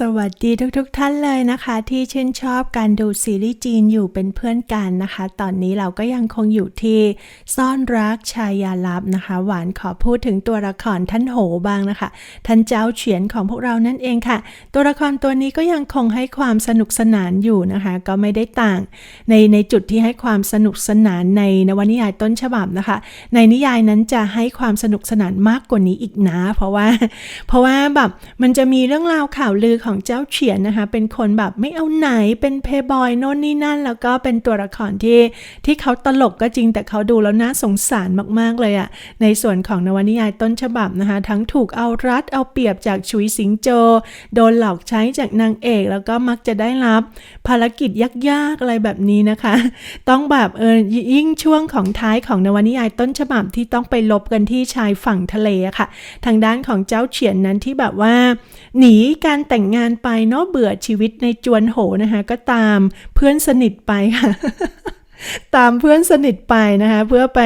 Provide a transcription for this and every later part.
สวัสดีทุกๆทท่านเลยนะคะ ที่ชื่นชอบการดูซีรีส์จีนอยู่เป็นเพื่อนกันนะคะ ตอนนี้เราก็ยังคงอยู่ที่ซ่อนรักชายาลับนะคะ หวานขอพูดถึงตัวละครท่านโหบ้างนะคะ ท่านเจ้าเฉียนของพวกเรานั่นเองค่ะ ตัวละครตัวนี้ก็ยังคงให้ความสนุกสนานอยู่นะคะ ก็ไม่ได้ต่างในในจุดที่ให้ความสนุกสนานในนวนิยายต้นฉบับนะคะ ในนิยายนั้นจะให้ความสนุกสนานมากกว่านี้อีกนะ เพราะว่า เพราะว่าแบบมันจะมีเรื่องราวข่าวลือของเจ้าเฉียนนะคะ เป็นคนแบบไม่เอาไหนเป็นเพย์บอยโน่นนี่นั่น แล้วก็เป็นตัวละครที่ที่เขาตลกก็จริงแต่เขาดูแล้วน่าสงสารมากๆเลยอะ่ะในส่วนของนวนิยายต้นฉบับนะคะ ทั้งถูกเอารัดเอาเปรียบจากชุยสิงโจ โดนหลอกใช้จากนางเอกแล้วก็มักจะได้รับ ภารกิจยากๆอะไรแบบนี้นะคะ ต้องแบบเออยิ่งช่วงของท้ายของนวนิยายต้นฉบับที่ต้องไปลบกันที่ชายฝั่งทะเละค่ะ ทางด้านของเจ้าเฉียนนั้นที่แบบว่า หนีการแต่งงงานไปเนาะเบื่อชีวิตในจวนโหนะคะ ก็ตามเพื่อนสนิทไปค่ะ ตามเพื่อนสนิทไปนะคะ เพื่อไป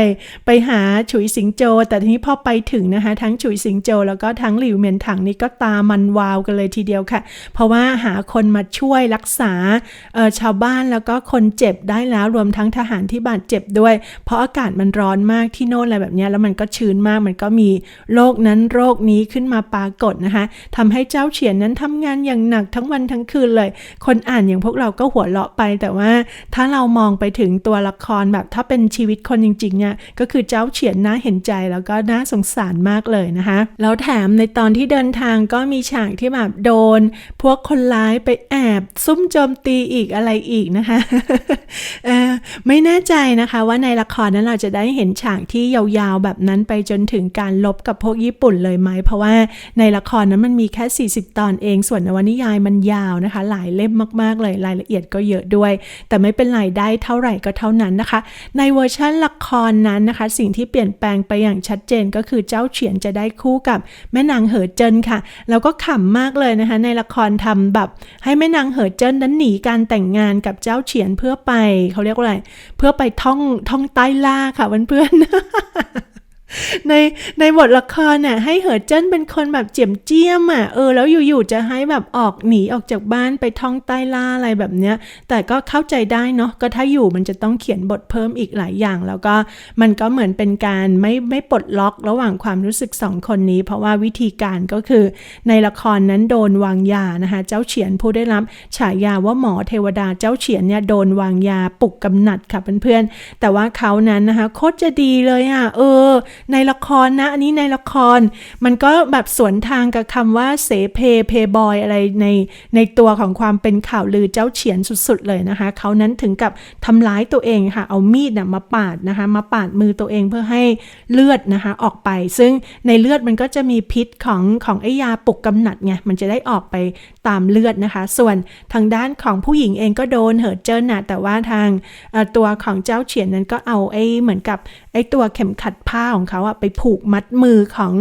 ไปหาฉุยสิงโจ แต่ทีนี้พอไปถึงนะคะ ทั้งฉุยสิงโจ แล้วก็ทั้งหลิวเมียนถังนี่ก็ตามันวาวกันเลยทีเดียวค่ะ เพราะว่าหาคนมาช่วยรักษาชาวบ้านแล้วก็คนเจ็บได้แล้วรวมทั้งทหารที่บาดเจ็บด้วย เพราะอากาศมันร้อนมากที่โน่นอะไรแบบนี้แล้วมันก็ชื้นมากมันก็มีโรคนั้นโรคนี้ขึ้นมาปรากฏนะคะทำให้เจ้าเฉียนนั้นทำงานอย่างหนักทั้งวันทั้งคืนเลย คนอ่านอย่างพวกเราก็หัวเราะไป แต่ว่าถ้าเรามองไปถึงตัวละครแบบถ้าเป็นชีวิตคนจริงๆเนี่ยก็คือเจ้าเฉียนน่าเห็นใจแล้วก็น่าสงสารมากเลยนะคะ แล้วแถมในตอนที่เดินทางก็มีฉากที่แบบโดน พวกคนร้ายไปแอบซุ่มโจมตีอีกอะไรอีกนะคะไม่แน่ใจนะคะว่าในละครนั้นเราจะได้เห็นฉากที่ยาวๆแบบนั้นไปจนถึงการลบกับพวกญี่ปุ่นเลยไหม เพราะว่าในละครนั้นมันมีแค่ 40 ตอนเอง ส่วนนวนิยายมันยาวนะคะ หลายเล่มมากๆเลยรายละเอียดก็เยอะด้วย แต่ไม่เป็นไรได้เท่าไหร่ก็เท่านั้นนะคะ ในเวอร์ชันละครนั้นนะคะ สิ่งที่เปลี่ยนแปลงไปอย่างชัดเจนก็คือเจ้าเฉียนจะได้คู่กับแม่นางเหอเจินค่ะ แล้วก็ขำมากเลยนะคะ ในละครทำแบบให้แม่นางเหอเจินนั้นหนีการแต่งงานกับเจ้าเฉียนเพื่อไปเขาเรียกว่าอะไรเพื่อไปท่องท่องใต้ล่าค่ะเพื่อนๆ ในในบทละครน่ะให้เหอเจิ้นเป็นคนแบบเจียมเจียมอะเออแล้วอยู่ๆจะให้แบบออกหนีออกจากบ้านไปท่องใต้ล่าอะไรแบบเนี้ย แต่ก็เข้าใจได้เนาะก็ถ้าอยู่มันจะต้องเขียนบทเพิ่มอีกหลายอย่าง แล้วก็มันก็เหมือนเป็นการไม่ไม่ปลดล็อกระหว่างความรู้สึกสองคนนี้ เพราะว่าวิธีการก็คือในละครนั้นโดนวางยานะคะเจ้าเฉียนผู้ได้รับฉายาว่าหมอเทวดาเจ้าเฉียนเนี่ยโดนวางยาปลุกกำหนัดค่ะเพื่อนๆแต่ว่าเขานั้นนะคะโคตรจะดีเลยอะเออในละครนะ อันนี้ในละคร มันก็แบบสวนทางกับคำว่าเสเพเพบอยอะไรในในตัวของความเป็นข่าวลือเจ้าเฉียนสุดๆเลยนะคะ เขานั้นถึงกับทำร้ายตัวเองค่ะ เอามีดนะมาปาดนะคะ มาปาดมือตัวเองเพื่อให้เลือดนะคะออกไป ซึ่งในเลือดมันก็จะมีพิษของของไอยาปลุกกำหนัดไง มันจะได้ออกไปตามเลือดนะคะ ส่วนทางด้านของผู้หญิงเองก็โดนเหิดเจิ้นนะแต่ว่าทางตัวของเจ้าเฉียนนั้นก็เอาไอ้เหมือนกับไอ้ตัวเข็มขัดผ้าของเขาอะไปผูกมัดมือของ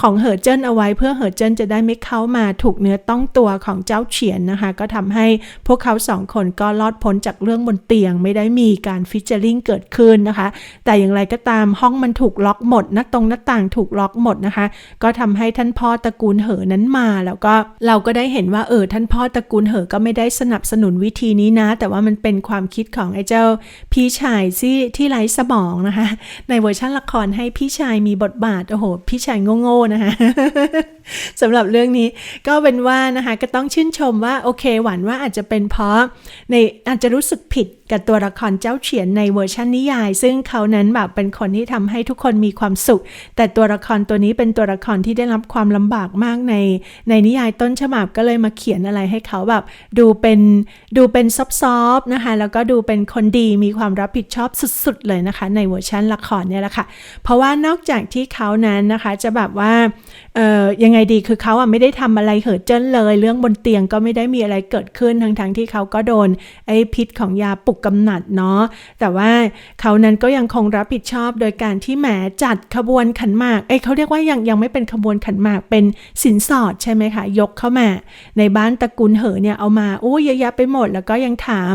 ของเหอเจิ้นเอาไว้ เพื่อเหอเจิ้นจะได้ไม่เข้ามาถูกเนื้อต้องตัวของเจ้าเฉียนนะคะ ก็ทำให้พวกเขาสองคนก็รอดพ้นจากเรื่องบนเตียง ไม่ได้มีการฟิชเชอร์ลิงเกิดขึ้นนะคะ แต่อย่างไรก็ตามห้องมันถูกล็อกหมดหน้าตรงหน้าต่างถูกล็อกหมดนะคะ ก็ทำให้ท่านพ่อตระกูลเหอนั้นมาแล้วก็เราก็ได้เห็นว่าเออท่านพ่อตระกูลเหอก็ไม่ได้สนับสนุนวิธีนี้นะ แต่ว่ามันเป็นความคิดของไอ้เจ้าพี่ชายที่ที่ไร้สมองนะคะในเวอร์ชันละครให้พี่ชายมีบทบาท โอ้โห พี่ชายโง่ๆนะคะ สำหรับเรื่องนี้ก็เป็นว่านะคะก็ต้องชื่นชมว่าโอเคหวันว่าอาจจะเป็นเพราะในอาจจะรู้สึกผิดกับตัวละครเจ้าเฉียนในเวอร์ชันนิยาย ซึ่งเขานั้นแบบเป็นคนที่ทำให้ทุกคนมีความสุข แต่ตัวละครตัวนี้เป็นตัวละครที่ได้รับความลำบากมากในในนิยายต้นฉบับก็เลยมาเขียนอะไรให้เขาแบบดูเป็นดูเป็นซอฟๆนะคะแล้วก็ดูเป็นคนดีมีความรับผิดชอบสุดๆเลยนะคะ ในเวอร์ชันละครเนี่ยแหละค่ะเพราะว่านอกจากที่เขานั้นนะคะจะแบบว่าเออยังไงดีคือเขาอะไม่ได้ทำอะไรเหิดเจิ้นเลย เรื่องบนเตียงก็ไม่ได้มีอะไรเกิดขึ้นทั้งๆทที่เขาก็โดนไอ้พิษของยาปลุกกำหนัดเนาะแต่ว่าเขานั้นก็ยังคงรับผิดชอบโดยการที่แหมจัดขบวนขันหมากเอ้เขาเรียกว่ายังยังไม่เป็นขบวนขันหมากเป็นสินสอดใช่ไหมคะยกเข้ามา ในบ้านตระกูลเหอเนี่ยเอามาโอ้เยอะแยะไปหมด แล้วก็ยังถาม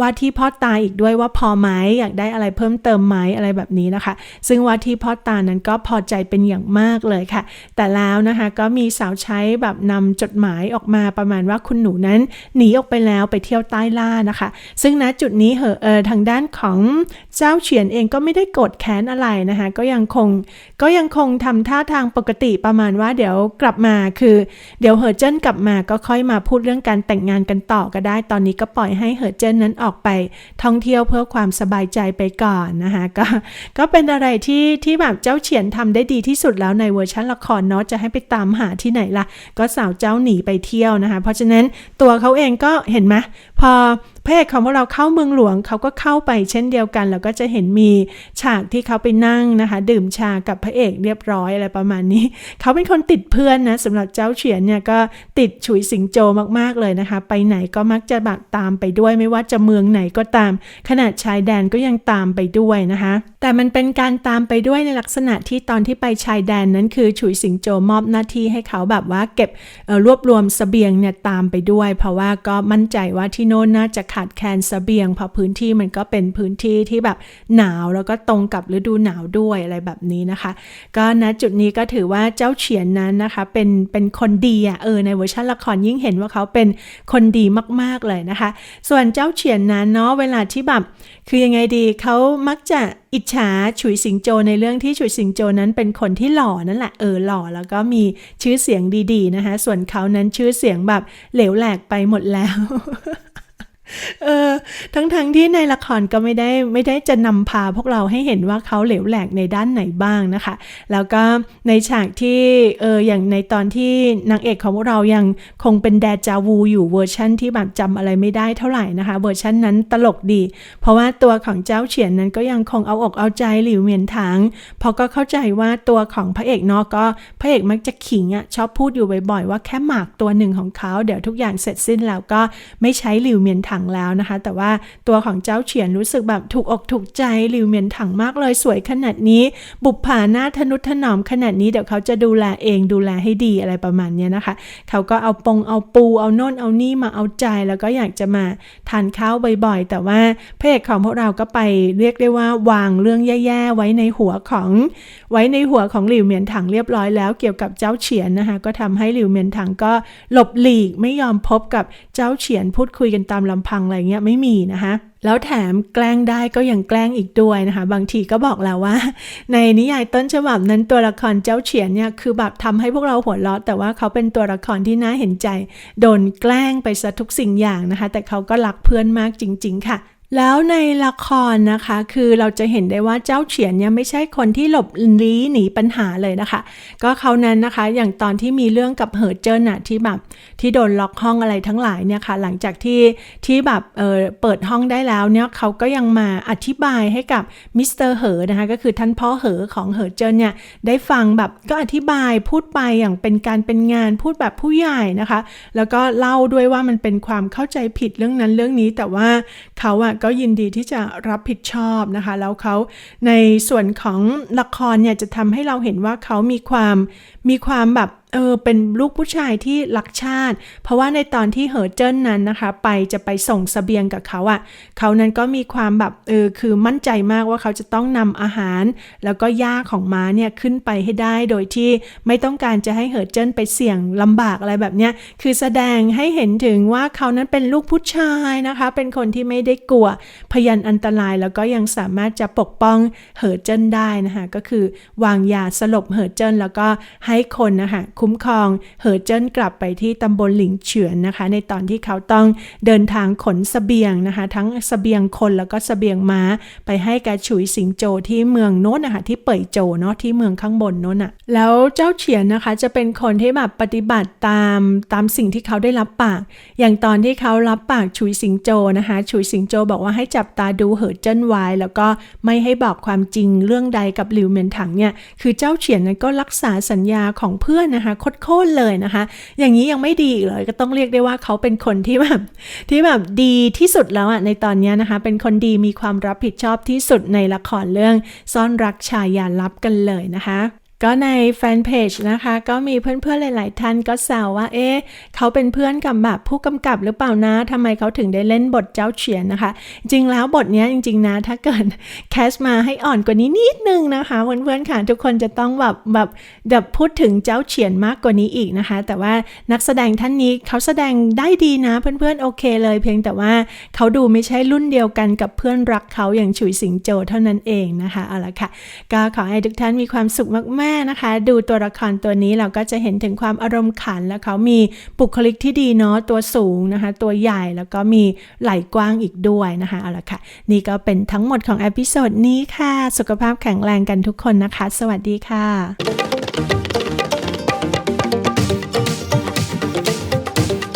ว่าที่พ่อตาอีกด้วยว่าพอไหมอยากได้อะไรเพิ่มเติมไหมอะไรแบบนี้นะคะ ซึ่งว่าที่พ่อตานั้นก็พอใจเป็นอย่างมากเลยค่ะ แต่แล้วนะคะก็มีสาวใช้แบบนำจดหมายออกมาประมาณว่าคุณหนูนั้นหนีออกไปแล้วไปเที่ยวใต้ล่านะคะ ซึ่งณจุดนี้เหอะเออทางด้านของเจ้าเฉียนเองก็ไม่ได้โกรธแค้นอะไรนะคะก็ยังคงก็ยังคงทำท่าทางปกติประมาณว่าเดี๋ยวกลับมาคือ เดี๋ยวเหอเจิ้นกลับมาก็ค่อยมาพูดเรื่องการแต่งงานกันต่อก็ได้ ตอนนี้ก็ปล่อยให้เหอเจิ้นนั้นออกไปท่องเที่ยวเพื่อความสบายใจไปก่อนนะคะก็ก็เป็นอะไรที่ที่แบบเจ้าเฉียนทำได้ดีที่สุดแล้วในเวอร์ชันละครเนาะจะให้ไปตามหาที่ไหนล่ะ ก็สาวเจ้าหนีไปเที่ยวนะคะ เพราะฉะนั้นตัวเขาเองก็เห็นไหมพอพระเอกของพวกเราเข้าเมืองหลวงเขาก็เข้าไปเช่นเดียวกัน แล้วก็จะเห็นมีฉากที่เขาไปนั่งนะคะ ดื่มชากับพระเอกเรียบร้อยอะไรประมาณนี้ เขาเป็นคนติดเพื่อนนะสำหรับเจ้าเฉียนเนี่ยก็ติดฉุยสิงโจมากๆเลยนะคะ ไปไหนก็มักจะแบบตามไปด้วยไม่ว่าจะเมืองไหนก็ตาม ขนาดชายแดนก็ยังตามไปด้วยนะคะ แต่มันเป็นการตามไปด้วยในลักษณะที่ตอนที่ไปชายแดนนั้นคือฉุยสิงโจมอบหน้าที่ให้เขาแบบว่าเก็บรวบรวมสเสบียงเนี่ยตามไปด้วย เพราะว่าก็มั่นใจว่าที่โน่นน่าจะขาดแคลนเสบียงเพราะพื้นที่มันก็เป็นพื้นที่ที่แบบหนาวแล้วก็ตรงกับฤดูหนาวด้วยอะไรแบบนี้นะคะ ก็ณจุดนี้ก็ถือว่าเจ้าเฉียนนั้นนะคะ เป็นเป็นคนดีอะเออในเวอร์ชันละครยิ่งเห็นว่าเขาเป็นคนดีมากๆเลยนะคะ ส่วนเจ้าเฉียนนั้นเนาะเวลาที่แบบคือยังไงดีเขามักจะอิจฉาฉุยสิงโจในเรื่องที่ฉุยสิงโจนั้นเป็นคนที่หล่อนั่นแหละเออหล่อแล้วก็มีชื่อเสียงดีๆนะคะ ส่วนเขานั้นชื่อเสียงแบบเหลวแหลกไปหมดแล้วเออทั้งๆทที่ในละครก็ไม่ได้ไม่ได้จะนำพาพวกเราให้เห็นว่าเขาเหลวแหลกในด้านไหนบ้างนะคะ แล้วก็ในฉากที่เอออย่างในตอนที่นางเอกของพวกเรายังคงเป็นแดจาวูอยู่เวอร์ชั่นที่แบบจำอะไรไม่ได้เท่าไหร่นะคะ เวอร์ชั่นนั้นตลกดี เพราะว่าตัวของเจ้าเฉียนนั้นก็ยังคงเอาอกเอาใจหลิวเหมียนถางเพราะก็เข้าใจว่าตัวของพระเอกเนาะก็พระเอกมักจะขิงอะ่ะชอบพูดอยู่บ่อยๆว่าแค่หมากตัวหนึ่งของเขาเดี๋ยวทุกอย่างเสร็จสิ้นแล้วก็ไม่ใช้หลิวเหมียนถังแล้วนะคะ แต่ว่าตัวของเจ้าเฉียนรู้สึกแบบถูกอกถูกใจหลิวเหมียนถังมากเลยสวยขนาดนี้ บุปผาหน้าทนุถนอมขนาดนี้เดี๋ยวเขาจะดูแลเองดูแลให้ดีอะไรประมาณนี้นะคะ เขาก็เอาปงเอาปูเอาโน่นเอานี่มาเอาใจแล้วก็อยากจะมาทานข้าวบ่อยๆ แต่ว่าพระเอกของพวกเราก็ไปเรียกได้ว่าวางเรื่องแย่ๆไว้ในหัวของไว้ในหัวของหลิวเหมียนถังเรียบร้อยแล้วเกี่ยวกับเจ้าเฉียนนะคะก็ทำให้หลิวเหมียนถังก็หลบหลีกไม่ยอมพบกับเจ้าเฉียนพูดคุยกันตามลำพังอะไรเงี้ยไม่มีนะคะแล้วแถมแกล้งได้ก็ยังแกล้งอีกด้วยนะคะ บางทีก็บอกแล้วว่า ในนิยายต้นฉบับนั้นตัวละครเจ้าเฉียนเนี่ยคือแบบทำให้พวกเราหัวเราะแต่ว่าเขาเป็นตัวละครที่น่าเห็นใจ โดนแกล้งไปซะทุกสิ่งอย่างนะคะ แต่เขาก็รักเพื่อนมากจริง ๆ ค่ะ แล้วในละครนะคะ คือเราจะเห็นได้ว่าเจ้าเฉียนเนี่ยไม่ใช่คนที่หลบลี้หนีปัญหาเลยนะคะ ก็เขานั้นนะคะ อย่างตอนที่มีเรื่องกับเหิร์เจิ้นอะที่แบบที่โดนล็อกห้องอะไรทั้งหลายเนี่ยค่ะ หลังจากที่ที่แบบเออเปิดห้องได้แล้วเนี่ยเขาก็ยังมาอธิบายให้กับมิสเตอร์เหอนะคะ ก็คือท่านพ่อเหอของเหิร์เจิ้นเนี่ยได้ฟังแบบก็อธิบายพูดไปอย่างเป็นการเป็นงานพูดแบบผู้ใหญ่นะคะ แล้วก็เล่าด้วยว่ามันเป็นความเข้าใจผิดเรื่องนั้นเรื่องนี้แต่ว่าเขาอะก็ยินดีที่จะรับผิดชอบนะคะ แล้วเขาในส่วนของละครเนี่ยจะทำให้เราเห็นว่าเขามีความมีความแบบ เออเป็นลูกผู้ชายที่รักชาติ เพราะว่าในตอนที่เหอเจิ้นนั้นนะคะ ไปจะไปส่งสเสบียงกับเขาอะ่ะเขานั้นก็มีความแบบเออคือมั่นใจมากว่าเขาจะต้องนำอาหาร แล้วก็ย่าของม้าเนี่ยขึ้นไปให้ได้โดยที่ไม่ต้องการจะให้เหอเจิ้นไปเสี่ยงลำบากอะไรแบบเนี้ยคือแสดงให้เห็นถึงว่าเขานั้นเป็นลูกผู้ชายนะคะ เป็นคนที่ไม่ได้กลัวพยันอันตรายแล้วก็ยังสามารถจะปกป้องเหอเจิ้นได้นะคะก็คือวางยาสลบเหอเจิ้นแล้วก็ให้คนนะคะคุมครองเหอเจิ้นกลับไปที่ตำบลหลิงเฉือนนะคะ ในตอนที่เขาต้องเดินทางขนสเสบียงนะคะ ทั้งสเสบียงคนแล้วก็สเสบียงม้า ไปให้กาฉุยสิงโจที่เมืองโน้นนะคะที่เป่ยโจเนาะที่เมืองข้างบนโน้นอะแล้วเจ้าเฉียนนะคะจะเป็นคนที่แบบปฏิบัติตามตามสิ่งที่เขาได้รับปาก อย่างตอนที่เขารับปากฉุยสิงโจนะคะฉุยสิงโจบอกว่าให้จับตาดูเหอเจิ้นไว้แล้วก็ไม่ให้บอกความจริงเรื่องใดกับหลิวเหมียนถังเนี่ยคือเจ้าเฉียนนั้นก็รักษาสัญญาของเพื่อนนะคะโคตรเลยนะคะ อย่างนี้ยังไม่ดีอีกเลย ก็ต้องเรียกได้ว่าเขาเป็นคนที่แบบที่แบบดีที่สุดแล้วอะในตอนนี้นะคะ เป็นคนดีมีความรับผิดชอบที่สุดในละครเรื่องซ่อนรักชายยาลับกันเลยนะคะ ก็ในแฟนเพจนะคะ ก็มีเพื่อนๆ หลาย ๆ ท่านก็แซวว่า เอ๊ะเขาเป็นเพื่อนกับแบบผู้กำกับหรือเปล่านะทำไมเขาถึงได้เล่นบทเจ้าเฉียนนะคะ จริงแล้วบทนี้จริง ๆ นะ ถ้าเกิดแคสมาให้อ่อนกว่านี้นิดนึงนะคะเพื่อนๆ ค่ะ ทุกคนจะต้องแบบแบบแบบพูดถึงเจ้าเฉียนมากกว่านี้อีกนะคะ แต่ว่านักแสดงท่านนี้เขาแสดงได้ดีนะเพื่อนๆ โอเคเลย เพียงแต่ว่าเขาดูไม่ใช่รุ่นเดียวกันกับเพื่อนรักเขาอย่างฉุยสิงโจเท่านั้นเองนะคะเอาละค่ะก็ขอให้ทุกท่านมีความสุขมากๆนะคะ ดูตัวละครตัวนี้เราก็จะเห็นถึงความอารมณ์ขันแล้วเขามีบุคลิกที่ดีเนาะตัวสูงนะคะ ตัวใหญ่แล้วก็มีไหล่กว้างอีกด้วยนะคะเอาละค่ะ นี่ก็เป็นทั้งหมดของเอพิโซดนี้ค่ะ สุขภาพแข็งแรงกันทุกคนนะคะ สวัสดีค่ะ